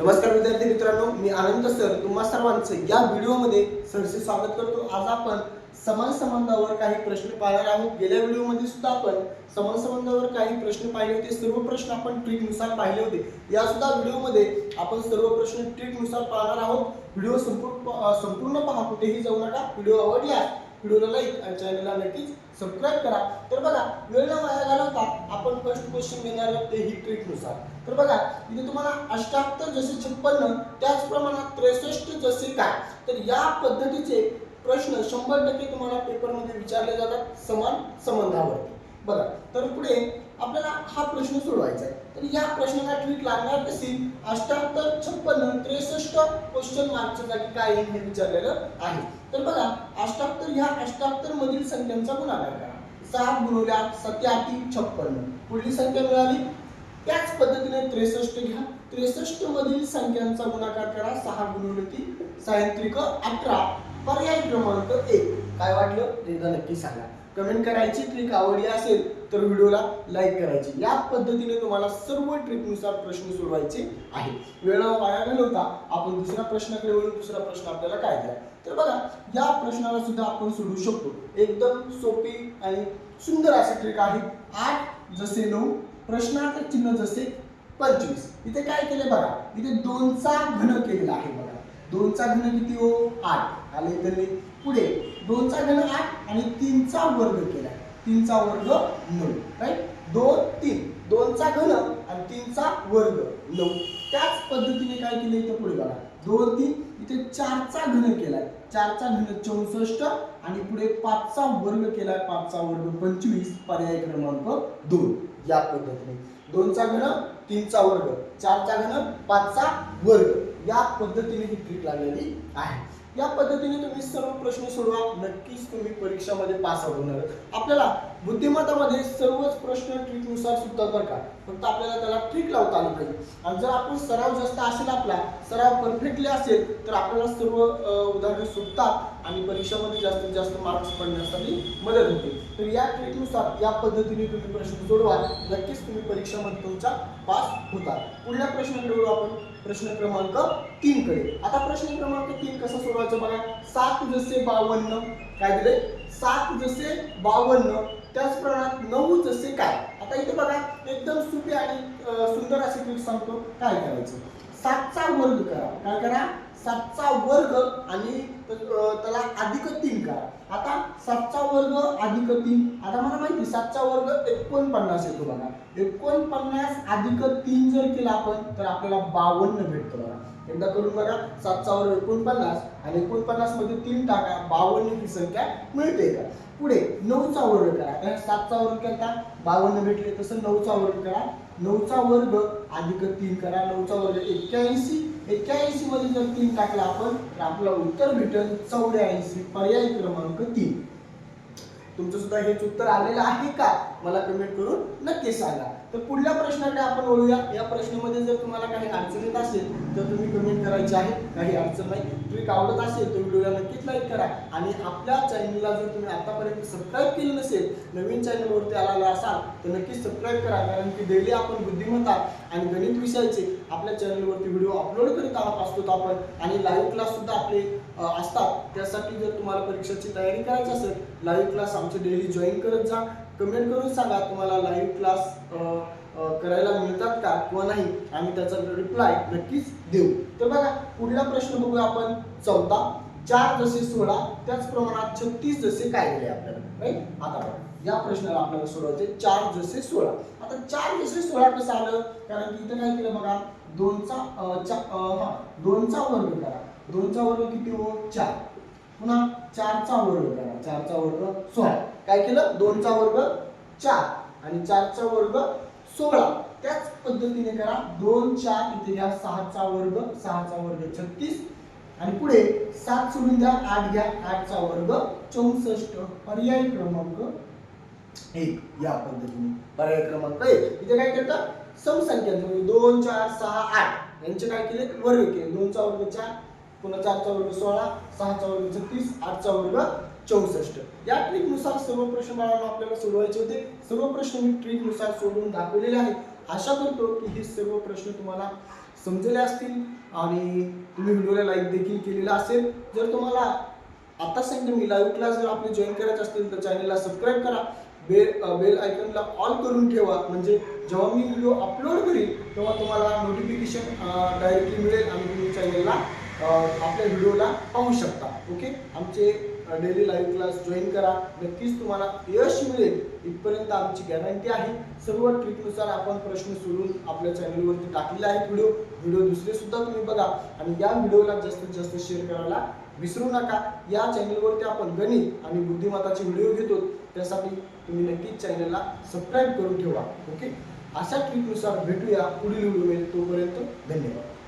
नमस्कार विद्यार्थी मित्रांनो मी आनंद सर. तुम्हा सर्वांचं या व्हिडिओमध्ये सरसे स्वागत करतो. आज आपण समान संबंधावर काही प्रश्न पाहणार आहोत. गेल्या व्हिडिओमध्ये सुद्धा आपण समान संबंधावर काही प्रश्न पाहिले होते. सर्व प्रश्न आपण ट्रिकनुसार पाहिले होते. या सुद्धा व्हिडिओमध्ये आपण सर्व प्रश्न ट्रिकनुसार पाहणार आहोत. व्हिडिओ संपूर्ण संपूर्ण पहा. कुठेही जाऊ नका. व्हिडिओ आवडल्यास व्हिडिओला लाईक आणि चॅनलला नक्कीच सबस्क्राईब करा. तर बघा वेळ न वाया घालवता आपण फर्स्ट क्वेश्चन घेणार आहोत ते ही ट्रिकनुसार तर बघा इथे तुम्हाला अष्ट्याहत्तर जसे छप्पन्न त्याच प्रमाणात त्रेसष्ट जसे काय? तर या पद्धतीचे प्रश्न शंभर टक्के तुम्हाला पेपरमध्ये विचारले जातात समान संबंधावरती. बघा तर पुढे आपल्याला हा प्रश्न सोडवायचा आहे. तर या प्रश्नाला ट्रिक लागणार कशी अष्ट्याहत्तर छप्पन्न त्रेसष्ट क्वेश्चन मार्कच्या जागी काय येईल हे विचारलेलं आहे. तर बघा अष्ट्याहत्तर ह्या अष्ट्याहत्तर मधील संख्यांचा गुणाकार करा. सहा गुणवल्या सत्याहत्ती छप्पन्न. पुढली संख्या मिळाली. त्याच पद्धतीने त्रेसष्ट घ्या. त्रेसष्ट मधील संख्यांचा गुणाकार करा. सहा गुणवले ती सायंत्रिक अठरा. पर्याय क्रमांक एक. काय वाटलं? एकदा नक्की सांगा. कमेंट करायची ट्रिक आवडली असेल तर व्हिडिओला लाईक करायची. या पद्धतीने तुम्हाला सर्व ट्रिकनुसार प्रश्न सोडवायचे आहे वेळा वाया घालवता आपण दुसऱ्या प्रश्नाकडे वळून दुसरा प्रश्न आपल्याला काय द्या तर बघा या प्रश्नाला सुद्धा आपण सोडवू शकतो. एकदम सोपी आणि सुंदर अशी ट्रिक आहे. आठ जसे नऊ प्रश्नार्थ चिन्ह जसे पंचवीस. इथे काय केले बघा? इथे दोनचा घन केलेला आहे बघा. दोनचा घन किती हो? आठ. आले इथे पुढे. दोनचा घन आठ आणि तीनचा वर्ग केला आहे तीनचा वर्ग नऊ राईट दोन तीन. दोनचा घन आणि तीनचा वर्ग नऊ. त्याच पद्धतीने काय केलं इथं पुढे बघा. दोन तीन. इथे चारचा घन केलाय. चारचा घन चौसष्ट आणि पुढे पाचचा वर्ग केलाय. पाचचा वर्ग पंचवीस. पर्याय क्रमांक दोन. या पद्धतीने. दोनचा घन तीनचा वर्ग. चारचा घन पाचचा वर्ग. या पद्धतीने ही ट्रिक लागलेली आहे. या पद्धतीने तुम्ही सर्व प्रश्न सोडवा. नक्कीच तुम्ही परीक्षामध्ये पास आउट होणार आपल्याला बुद्धिमत्तामध्ये सर्वच प्रश्न ट्रिकनुसार सुद्धा करतात फक्त आपल्याला त्याला ट्रिक लावता आली पाहिजे. आणि जर आपण सराव जास्त असेल आपला सराव परफेक्टली असेल तर आपल्याला सर्व उदाहरणं सुटतात आणि परीक्षामध्ये जास्तीत जास्त मार्क्स पडण्यासाठी मदत होते. तर या ट्रिकनुसार या पद्धतीने तुम्ही प्रश्न सोडवा. नक्कीच तुम्ही परीक्षामध्ये तुमचा पास होता पुढल्या प्रश्नाकडे वळू आपण. प्रश्न क्रमांक तीन कडे. आता प्रश्न क्रमांक तीन कसा सोडवायचा बघा. सात जसे बावन्न. काय दिले सात जसे बावन्न. त्याच प्रमाणात नऊ जसे काय? आता इथे बघा. एकदम सुपे आणि सुंदर असे ट्रिक सांगतो. काय करायचं? सातचा वर्ग करा. काय करा? सातचा वर्ग आणि त्याला अधिक तीन करा. आता सातचा वर्ग अधिक तीन. आता मला माहिती सातचा वर्ग एकोणपन्नास येतो बघा. एकोणपन्नास अधिक तीन जर केला आपण तर आपल्याला बावन्न भेटतो बघा. एकदा करून बघा सातचा वर्ग एकोणपन्नास आणि एकोणपन्नासमध्ये तीन टाका बावन्न ही संख्या मिळते का? पुढे नऊचा वर्ग करा. आता सातचा वर्ग करता बावन्न भेटले तसं नऊचा वर्ग करा. नऊचा वर्ग अधिक तीन करा. नऊचा वर्ग एक्क्याऐंशी. एक्क्याऐंशी मध्ये जर तीन टाकला आपण तर आपलं उत्तर भेटेल चौऱ्याऐंशी. पर्याय क्रमांक तीन. तुमचं सुद्धा हेच उत्तर आलेलं आहे का? मला कमेंट करून नक्की सांगा. तर पुढल्या प्रश्नाकडे आपण वळूया. या प्रश्नामध्ये जर तुम्हाला काही अडचण येत असेल तर तुम्ही कमेंट करायची आहे काही अडचण नाही. ट्रिक आवडत असेल तर व्हिडिओला नक्कीच लाईक करा. आणि आपल्या चॅनलला जर तुम्ही आतापर्यंत सबस्क्राईब केलं नसेल नवीन चॅनलवरती आलेला असाल तर नक्कीच सबस्क्राईब करा. कारण की डेली आपण बुद्धिमत्ता आणि गणित विषयाचे आपल्या चॅनलवरती व्हिडिओ अपलोड करीत आहोत असतो आपण. आणि लाईव्ह क्लास सुद्धा आपले असतात. त्यासाठी जर तुम्हाला परीक्षेची तयारी करायची असेल लाईव्ह क्लास आमचे डेली जॉईन करत जा. कमेंट करून सांगा तुम्हाला लाईव्ह क्लास करायला मिळतात का किंवा नाही? आम्ही त्याचा रिप्लाय नक्कीच देऊ. तर बघा पुढला प्रश्न बघूया आपण. चौथा चार जसे सोळा त्याच प्रमाणात छत्तीस जसे काय दिले आपल्याला राईट आता बघा या प्रश्नाला आपल्याला सोडवायचे चार जसे सोळा. आता चार जसे सोळा कसं आलं? कारण की इथं काय केलं बघा दोनचा हा दोनचा वर्ग करा. दोनचा वर्ग किती हो? चार. पुन्हा चारचा वर्ग करा. चारचा वर्ग सोळा. काय केलं? दोनचा वर्ग चार आणि चारचा वर्ग सोळा. त्याच पद्धतीने करा. दोन चार इथे घ्या. सहाचा वर्ग सहाचा वर्ग छत्तीस. आणि पुढे सात सोडून द्या आठ घ्या. आठचा वर्ग चौसष्ट. पर्याय क्रमांक एक. या पद्धतीने पर्याय क्रमांक एक. इथे काय करतात समसंख्यांचं म्हणजे दोन चार सहा आठ. यांचे काय केले? वर्ग केले. दोनचा वर्ग चार. पुन्हा चारचा वर्ग सोळा सहाचा वर्ग छत्तीस आठचा वर्ग चौसष्ट. या ट्रिकनुसार सर्व प्रश्न बाळांनो आपल्याला सोडवायचे होते. सर्व प्रश्न मी ट्रिकनुसार सोडवून दाखवलेले आहेत. आशा करतो की हे सर्व प्रश्न तुम्हाला समजले असतील आणि तुम्ही व्हिडिओला लाईक देखील केलेला असेल. जर तुम्हाला आता सेकंड मी लाईव्ह क्लास जर आपले जॉईन करायचे असतील तर चॅनलला सबस्क्राईब करा. बेल बेल आयकनला ऑल करून ठेवा. म्हणजे जेव्हा मी व्हिडिओ अपलोड करीन तेव्हा तुम्हाला नोटिफिकेशन डायरेक्टली मिळेल आणि तुम्ही चॅनलला आपल्या व्हिडिओला पाहू शकता ओके? आमचे डेली लाईव्ह क्लास जॉईन करा. नक्कीच तुम्हाला यश मिळेल. इथपर्यंत आमची गॅरंटी आहे. सर्व ट्रिकनुसार आपण प्रश्न सोडून आपल्या चॅनलवरती टाकलेले आहेत व्हिडिओ. व्हिडिओ दुसरे सुद्धा तुम्ही बघा. आणि या व्हिडिओला जास्तीत जास्त शेअर करायला विसरू नका. या चॅनलवरती आपण गणित आणि बुद्धिमत्ताचे व्हिडिओ घेतो. त्यासाठी तुम्ही नक्कीच चॅनलला सबस्क्राईब करून ठेवा ओके? अशा ट्रिकनुसार भेटूया पुढील मिळेल तोपर्यंत धन्यवाद.